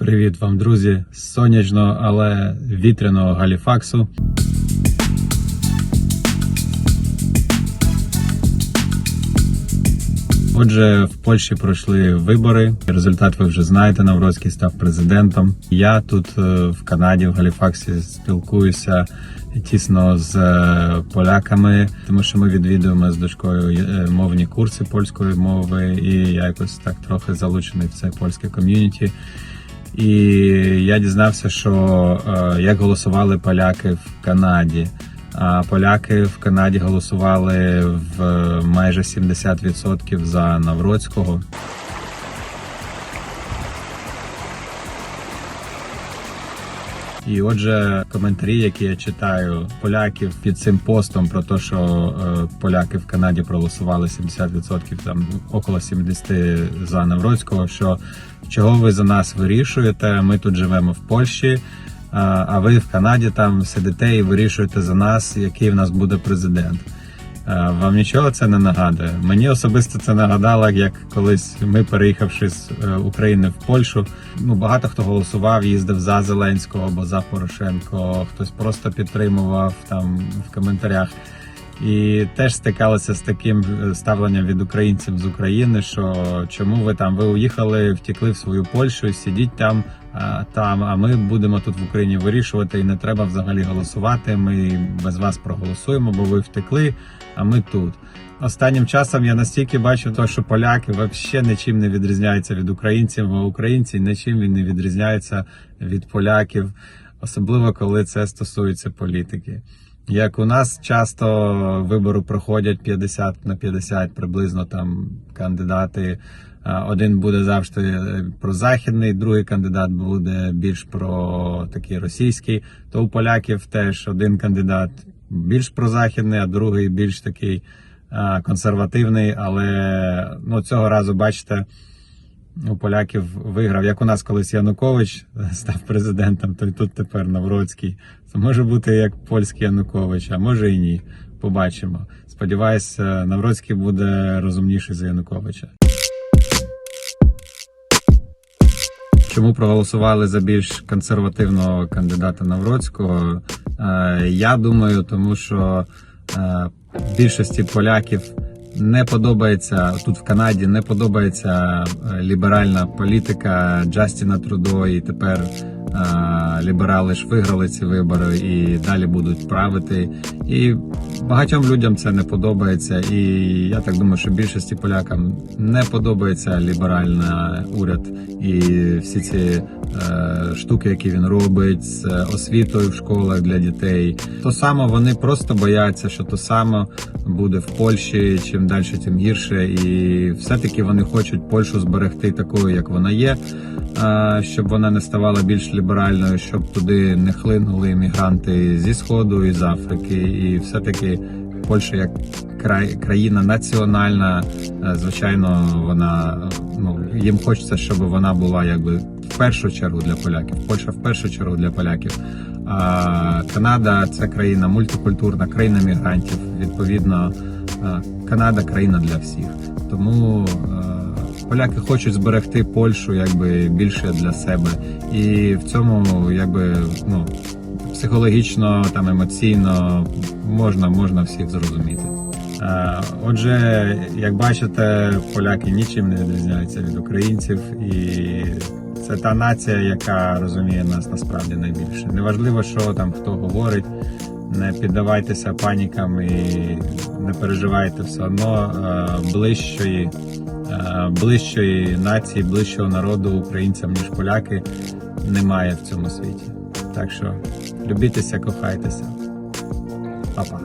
Привіт вам, друзі, з сонячного, але вітряного Галіфаксу. Отже, в Польщі пройшли вибори. Результат ви вже знаєте. Навроцький став президентом. Я тут е, в Канаді, в Галіфаксі, спілкуюся тісно з е, поляками, тому що ми відвідуємо з дочкою е, мовні курси польської мови, і я якось так трохи залучений в це польське ком'юніті. І я дізнався, що е, як голосували поляки в Канаді. А поляки в Канаді голосували в е, майже 70% за Навроцького. І отже, коментарі, які я читаю поляків під цим постом про те, що е, поляки в Канаді проголосували 70%, там около 70 за Навроцького, що чого ви за нас вирішуєте? Ми тут живемо в Польщі, а а ви в Канаді там сидите і вирішуєте за нас, який в нас буде президент. Е, Вам нічого це не нагадує? Мені особисто це нагадало, як колись ми, переїхавши з е, України в Польщу, ну багато хто голосував, їздив за Зеленського або за Порошенко, хтось просто підтримував там в коментарях. І теж стикалися з таким е, ставленням від українців з України, що чому ви там ви уїхали, втекли в свою Польщу, сидіть там, там, а ми будемо тут в Україні вирішувати, і не треба взагалі голосувати. Ми без вас проголосуємо, бо ви втекли, а ми тут. Останнім часом я настільки бачу, то, що поляки взагалі нічим не відрізняються від українців, а українці нічим він не відрізняються від поляків, особливо коли це стосується політики. Як у нас часто вибори проходять 50 на 50 приблизно там кандидати. А, Один буде завжди е, прозахідний, другий кандидат буде більш про такий російський. То у поляків теж один кандидат більш прозахідний, а другий більш такий консервативний. Але ну, цього разу, бачите, у поляків виграв. Як у нас колись Янукович став президентом, то й тут тепер Навроцький. Це може бути як польський Янукович, а може і ні. Побачимо. Сподіваюся, Навроцький буде розумніший за Януковича. Чому проголосували за більш консервативного кандидата Навроцького? Е, Я думаю, тому що е, більшості поляків не подобається тут в Канаді, не подобається е, ліберальна політика Джастіна Трудо, і тепер ліберали ж виграли ці вибори і далі будуть правити. І багатьом людям це не подобається. І я так думаю, що більшості полякам не подобається ліберальна уряд і всі ці е, штуки, які він робить з освітою в школах для дітей. То само вони просто бояться, що то саме буде в Польщі. Чим далі, тим гірше. І все-таки вони хочуть Польщу зберегти такою, як вона є, щоб вона не ставала більш ліберальною, щоб туди не хлинули іммігранти зі сходу і з Африки, і все-таки Польща як країна національна, е, звичайно, вона ну їм хочеться, щоб вона була якби в першу чергу для поляків. Польща в першу чергу для поляків. А Канада це країна мультикультурна, країна мігрантів. Відповідно, е, Канада країна для всіх. Тому е, поляки хочуть зберегти Польщу якби більше для себе, і в цьому якби ну психологічно там емоційно можна, можна всіх зрозуміти. Е, Отже, як бачите, поляки нічим не відрізняються від українців, і це та нація, яка розуміє нас насправді найбільше. Неважливо, що там хто говорить, не піддавайтеся панікам і не переживайте все одно е, ближчої, е, ближчої нації, ближчого народу українцям, ніж поляки, немає в цьому світі. Так що любітеся, кохайтеся. Па-па.